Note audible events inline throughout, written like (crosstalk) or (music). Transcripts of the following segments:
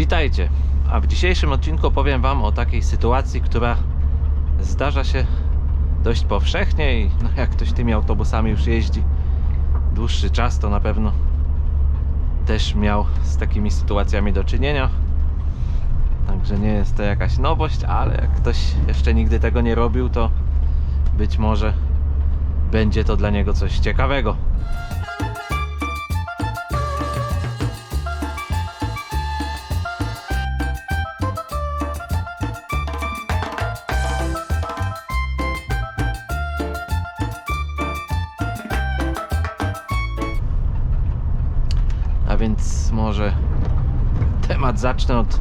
Witajcie, a w dzisiejszym odcinku opowiem Wam o takiej sytuacji, która zdarza się dość powszechnie i no, jak ktoś tymi autobusami już jeździ dłuższy czas, to na pewno też miał z takimi sytuacjami do czynienia. Także nie jest to jakaś nowość, ale jak ktoś jeszcze nigdy tego nie robił, to być może będzie to dla niego coś ciekawego. Zacznę od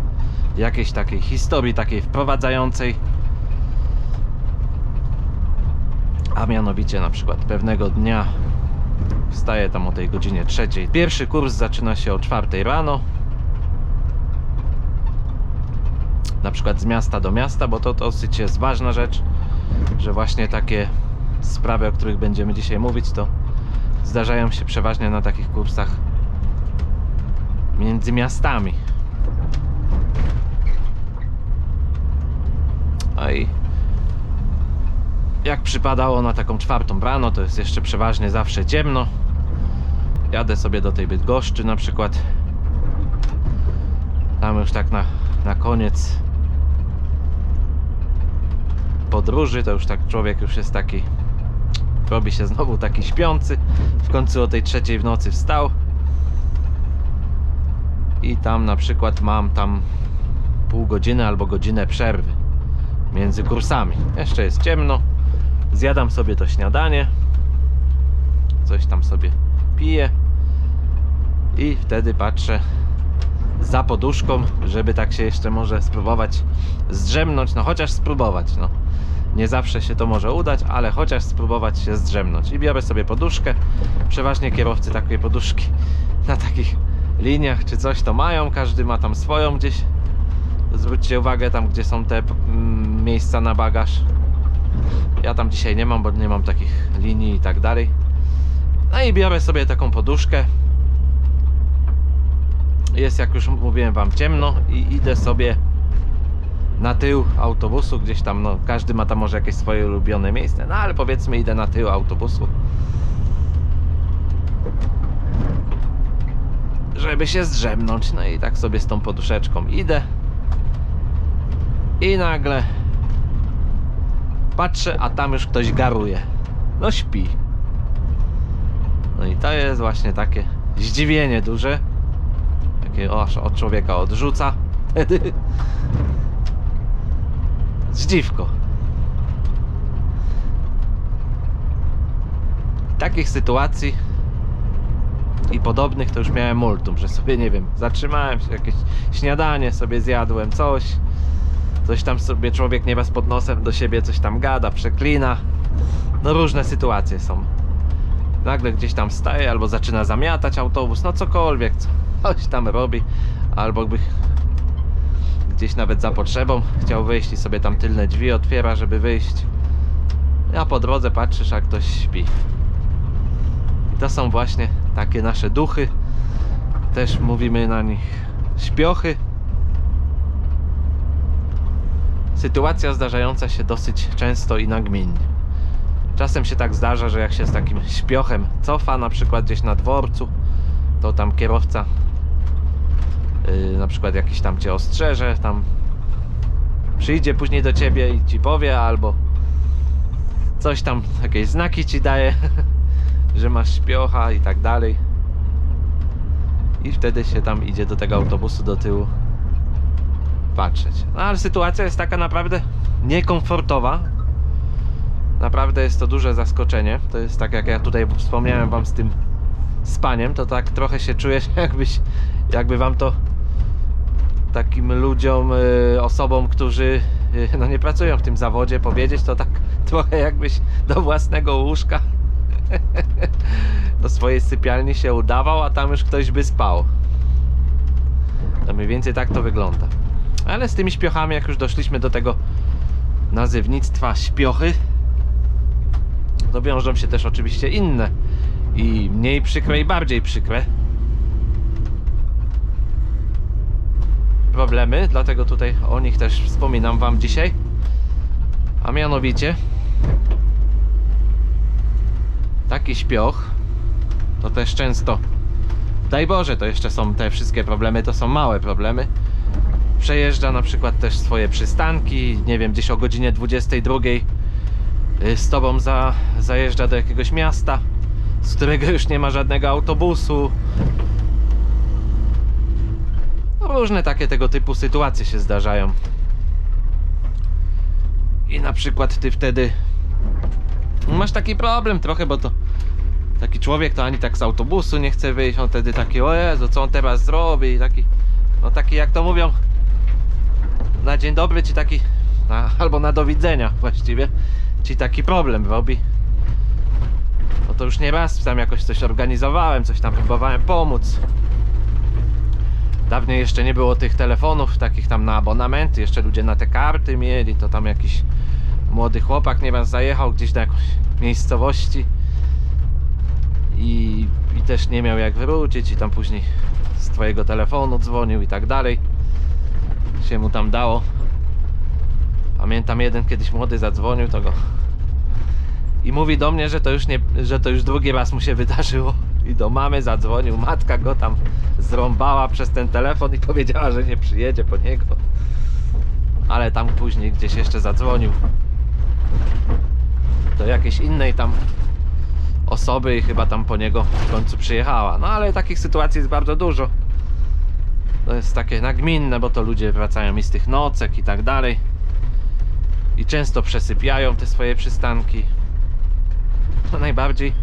jakiejś takiej historii, takiej wprowadzającej. A mianowicie na przykład pewnego dnia wstaję tam o tej godzinie trzeciej. Pierwszy kurs zaczyna się o czwartej rano. Na przykład z miasta do miasta, bo to dosyć jest ważna rzecz, że właśnie takie sprawy, o których będziemy dzisiaj mówić, to zdarzają się przeważnie na takich kursach między miastami. A i jak przypadało na taką czwartą rano, to jest jeszcze przeważnie zawsze ciemno. Jadę sobie do tej Bydgoszczy na przykład. Tam już tak na, na koniec podróży, to już tak człowiek już jest taki robi się znowu taki śpiący. W końcu o tej trzeciej w nocy wstał i tam na przykład mam tam pół godziny albo godzinę przerwy między kursami. Jeszcze jest ciemno. Zjadam sobie to śniadanie. Coś tam sobie piję. I wtedy patrzę za poduszką, żeby tak się jeszcze może spróbować zdrzemnąć. No chociaż spróbować, no. Nie zawsze się to może udać, ale chociaż spróbować się zdrzemnąć. I biorę sobie poduszkę. Przeważnie kierowcy takie poduszki na takich liniach czy coś to mają. Każdy ma tam swoją gdzieś. Zwróćcie uwagę tam, gdzie są te mm, miejsca na bagaż. Ja tam dzisiaj nie mam, bo nie mam takich linii i tak dalej. No i biorę sobie taką poduszkę. Jest, jak już mówiłem wam, ciemno i idę sobie na tył autobusu, gdzieś tam, no każdy ma tam może jakieś swoje ulubione miejsce, no ale powiedzmy idę na tył autobusu. Żeby się zdrzemnąć, no i tak sobie z tą poduszeczką idę. I nagle patrzę, a tam już ktoś garuje. No śpi. No i to jest właśnie takie zdziwienie duże. Takie o, od człowieka odrzuca. (laughs) Wtedy zdziwko. Takich sytuacji i podobnych to już miałem multum, że sobie nie wiem, zatrzymałem się, jakieś śniadanie sobie zjadłem, coś. Coś tam sobie człowiek nie was pod nosem do siebie coś tam gada, przeklina. No różne sytuacje są. Nagle gdzieś tam staje albo zaczyna zamiatać autobus, no cokolwiek, co- coś tam robi. Albo by gdzieś nawet za potrzebą chciał wyjść i sobie tam tylne drzwi otwiera, żeby wyjść. A po drodze patrzysz, a ktoś śpi. I to są właśnie takie nasze duchy. Też mówimy na nich śpiochy. Sytuacja zdarzająca się dosyć często i nagminnie. Czasem się tak zdarza, że jak się z takim śpiochem cofa, na przykład gdzieś na dworcu, to tam kierowca yy, na przykład jakiś tam cię ostrzeże, tam przyjdzie później do ciebie i ci powie, albo coś tam, jakieś znaki ci daje, (laughs) że masz śpiocha i tak dalej. I wtedy się tam idzie do tego autobusu do tyłu patrzeć. No ale sytuacja jest taka naprawdę niekomfortowa. Naprawdę jest to duże zaskoczenie. To jest tak jak ja tutaj wspomniałem wam z tym spaniem, to tak trochę się czujesz (laughs) jakbyś, jakby wam to takim ludziom, y, osobom, którzy y, no nie pracują w tym zawodzie powiedzieć, to tak (laughs) trochę jakbyś do własnego łóżka (laughs) do swojej sypialni się udawał, a tam już ktoś by spał. To mniej więcej tak to wygląda. Ale z tymi śpiochami, jak już doszliśmy do tego nazywnictwa śpiochy, to wiążą się też oczywiście inne i mniej przykre i bardziej przykre problemy, dlatego tutaj o nich też wspominam Wam dzisiaj. A mianowicie taki śpioch to też często daj Boże, to jeszcze są te wszystkie problemy, to są małe problemy. Przejeżdża na przykład też swoje przystanki, nie wiem, gdzieś o godzinie 22 y, z tobą za, zajeżdża do jakiegoś miasta, z którego już nie ma żadnego autobusu. No, różne takie tego typu sytuacje się zdarzają. I na przykład ty wtedy masz taki problem trochę, bo to taki człowiek to ani tak z autobusu nie chce wyjść, on wtedy taki o Jezu, co on teraz zrobi taki, no taki jak to mówią na dzień dobry ci taki, na, albo na do widzenia właściwie, ci taki problem robi. No to już nie raz tam jakoś coś organizowałem, coś tam próbowałem pomóc. Dawniej jeszcze nie było tych telefonów takich tam na abonamenty, jeszcze ludzie na te karty mieli, to tam jakiś młody chłopak nieraz zajechał gdzieś do jakąś miejscowości i, i też nie miał jak wrócić. I tam później z twojego telefonu dzwonił i tak dalej się mu tam dało. Pamiętam jeden kiedyś młody zadzwonił to go i mówi do mnie, że to już nie, że to już drugi raz mu się wydarzyło. I do mamy zadzwonił, matka go tam zrąbała przez ten telefon i powiedziała, że nie przyjedzie po niego. Ale tam później gdzieś jeszcze zadzwonił. Do jakiejś innej tam osoby i chyba tam po niego w końcu przyjechała. No ale takich sytuacji jest bardzo dużo. To jest takie nagminne, bo to ludzie wracają i z tych nocek i tak dalej. I często przesypiają te swoje przystanki. No najbardziej.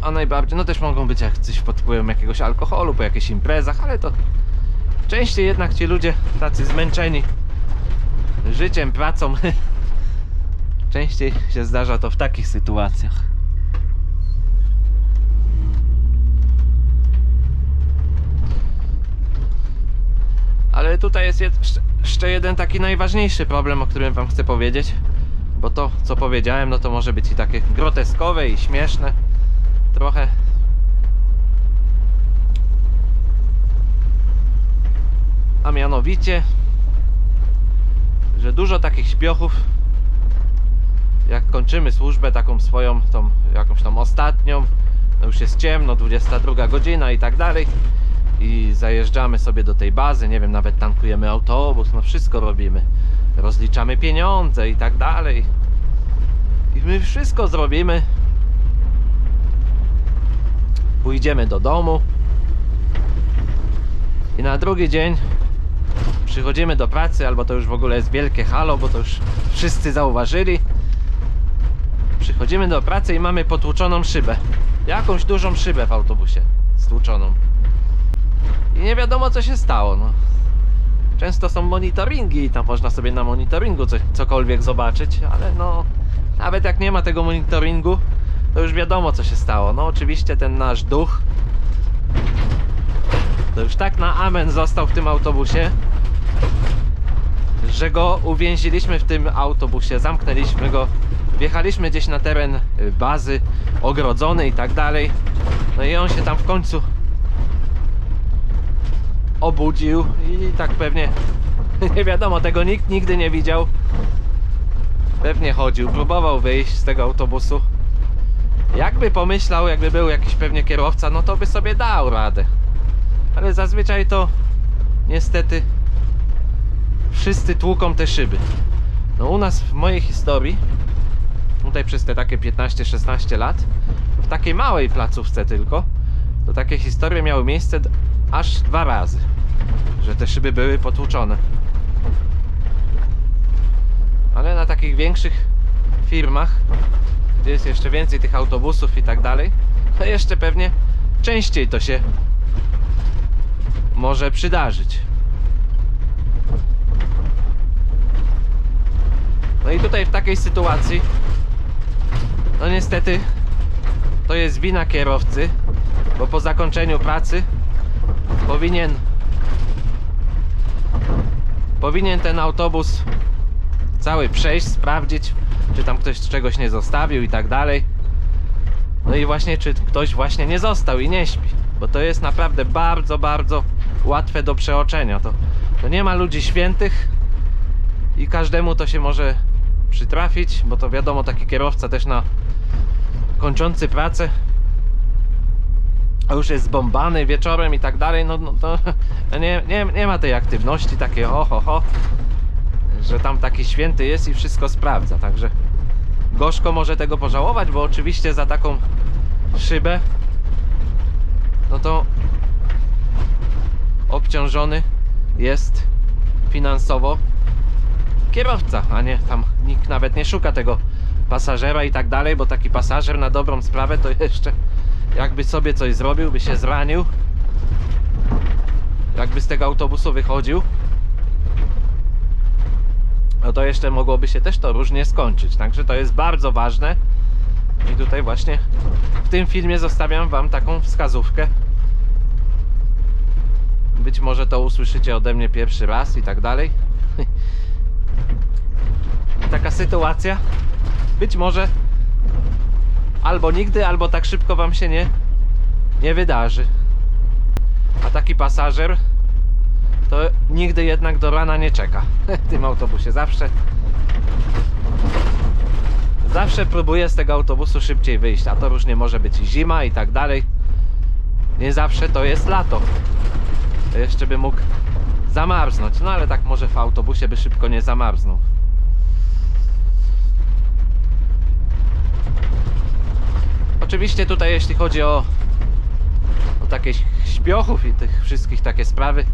A najbardziej, no też mogą być jak coś pod wpływem jakiegoś alkoholu, po jakichś imprezach, ale to częściej jednak ci ludzie tacy zmęczeni życiem, pracą (laughs) Częściej się zdarza to w takich sytuacjach. Ale tutaj jest jeszcze jeden taki najważniejszy problem, o którym wam chcę powiedzieć. Bo to, co powiedziałem, no to może być i takie groteskowe i śmieszne. Trochę. A mianowicie, że dużo takich śpiochów jak kończymy służbę taką swoją, tą jakąś tam ostatnią, no już jest ciemno, 22 godzina i tak dalej i zajeżdżamy sobie do tej bazy, nie wiem, nawet tankujemy autobus, no wszystko robimy, rozliczamy pieniądze i tak dalej. I my wszystko zrobimy. Pójdziemy do domu. I na drugi dzień przychodzimy do pracy, albo to już w ogóle jest wielkie halo, bo to już wszyscy zauważyli. Przychodzimy do pracy i mamy potłuczoną szybę. Jakąś dużą szybę w autobusie stłuczoną. I nie wiadomo co się stało. No. Często są monitoringi i tam można sobie na monitoringu coś, cokolwiek zobaczyć, ale no nawet jak nie ma tego monitoringu, to już wiadomo co się stało. No oczywiście ten nasz duch to już tak na amen został w tym autobusie, że go uwięziliśmy w tym autobusie, zamknęliśmy go wjechaliśmy gdzieś na teren bazy, ogrodzony i tak dalej. No i on się tam w końcu obudził i tak pewnie, (laughs) nie wiadomo, tego nikt nigdy nie widział. Pewnie chodził, próbował wyjść z tego autobusu. Jakby pomyślał, jakby był jakiś pewnie kierowca, no to by sobie dał radę. Ale zazwyczaj to niestety wszyscy tłuką te szyby. No u nas w mojej historii tutaj przez te takie 15-16 lat, w takiej małej placówce tylko, to takie historie miały miejsce aż dwa razy, że te szyby były potłuczone. Ale na takich większych firmach, gdzie jest jeszcze więcej tych autobusów i tak dalej, to jeszcze pewnie częściej to się może przydarzyć. No i tutaj w takiej sytuacji no niestety to jest wina kierowcy, bo po zakończeniu pracy powinien powinien ten autobus cały przejść, sprawdzić, czy tam ktoś czegoś nie zostawił i tak dalej. No i właśnie, czy ktoś właśnie nie został i nie śpi. Bo to jest naprawdę bardzo, bardzo łatwe do przeoczenia. To, to nie ma ludzi świętych i każdemu to się może przytrafić, bo to wiadomo, taki kierowca też na kończący pracę a już jest zbombany wieczorem i tak dalej, no, no (laughs) to nie, nie, nie ma tej aktywności takiej ho, ho, ho, że tam taki święty jest i wszystko sprawdza, także gorzko może tego pożałować, bo oczywiście za taką szybę no to obciążony jest finansowo kierowca, a nie tam nikt nawet nie szuka tego pasażera i tak dalej, bo taki pasażer na dobrą sprawę to (laughs) jeszcze jakby sobie coś zrobił, by się zranił, jakby z tego autobusu wychodził, no to jeszcze mogłoby się też to różnie skończyć. Także to jest bardzo ważne. I tutaj właśnie w tym filmie zostawiam Wam taką wskazówkę. Być może to usłyszycie ode mnie pierwszy raz i tak dalej. (laughs) Taka sytuacja być może albo nigdy, albo tak szybko Wam się nie, nie wydarzy. A taki pasażer to nigdy jednak do rana nie czeka (laughs) w tym autobusie. Zawsze zawsze próbuje z tego autobusu szybciej wyjść, a to różnie może być zima i tak dalej. Nie zawsze to jest lato. To jeszcze by mógł zamarznąć, no ale tak może w autobusie by szybko nie zamarznął. Oczywiście tutaj jeśli chodzi o, o takie śpiochów i tych wszystkich takie sprawy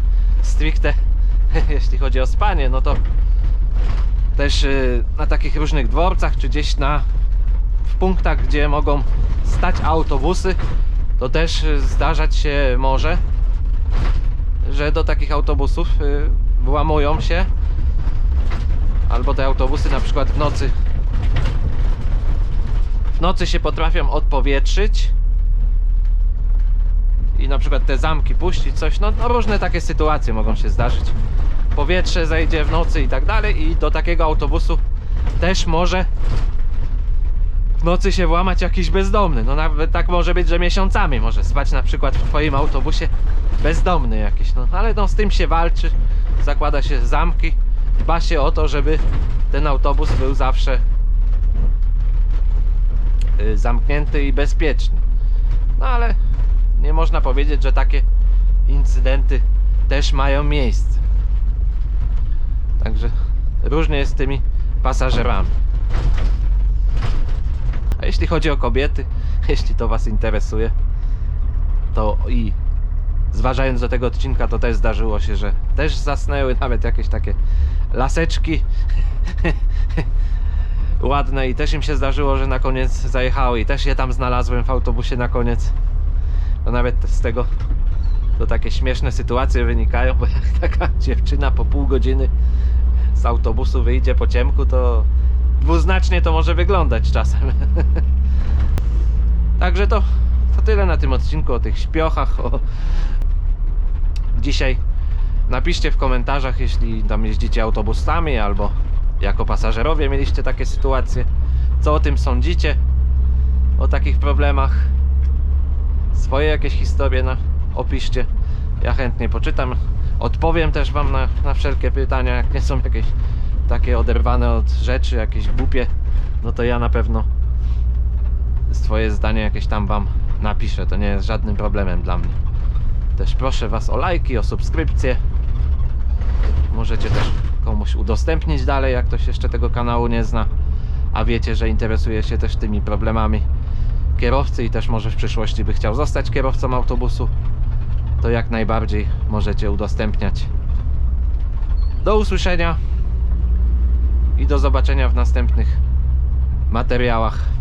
stricte (laughs) jeśli chodzi o spanie, no to też y, na takich różnych dworcach czy gdzieś na w punktach, gdzie mogą stać autobusy, to też y, zdarzać się może, że do takich autobusów y, włamują się albo te autobusy na przykład w nocy nocy się potrafią odpowietrzyć i na przykład te zamki puścić, coś, no, no różne takie sytuacje mogą się zdarzyć. Powietrze zejdzie w nocy i tak dalej i do takiego autobusu też może w nocy się włamać jakiś bezdomny. No nawet tak może być, że miesiącami może spać na przykład w twoim autobusie bezdomny jakiś, no ale no z tym się walczy, zakłada się zamki, dba się o to, żeby ten autobus był zawsze zamknięty i bezpieczny. No ale nie można powiedzieć, że takie incydenty też mają miejsce. Także różnie jest z tymi pasażerami. A jeśli chodzi o kobiety, (laughs) jeśli to Was interesuje, to i zważając do tego odcinka, to też zdarzyło się, że też zasnęły nawet jakieś takie laseczki (laughs) ładne i też im się zdarzyło, że na koniec zajechały i też je tam znalazłem w autobusie na koniec. To nawet z tego to takie śmieszne sytuacje wynikają, bo jak taka (laughs) dziewczyna po pół godziny z autobusu wyjdzie po ciemku, to dwuznacznie to może wyglądać czasem. (laughs) Także to, to tyle na tym odcinku o tych śpiochach. O... Dzisiaj napiszcie w komentarzach, jeśli tam jeździcie autobusami albo jako pasażerowie mieliście takie sytuacje. Co o tym sądzicie? O takich problemach? Swoje jakieś historie na, opiszcie. Ja chętnie poczytam. Odpowiem też Wam na, na wszelkie pytania, jak nie są jakieś takie oderwane od rzeczy, jakieś głupie, no to ja na pewno swoje zdanie jakieś tam Wam napiszę. To nie jest żadnym problemem dla mnie. Też proszę Was o lajki, o subskrypcje. Możecie też komuś udostępnić dalej, jak ktoś jeszcze tego kanału nie zna, a wiecie, że interesuje się też tymi problemami kierowcy i też może w przyszłości by chciał zostać kierowcą autobusu, to jak najbardziej możecie udostępniać. Do usłyszenia i do zobaczenia w następnych materiałach.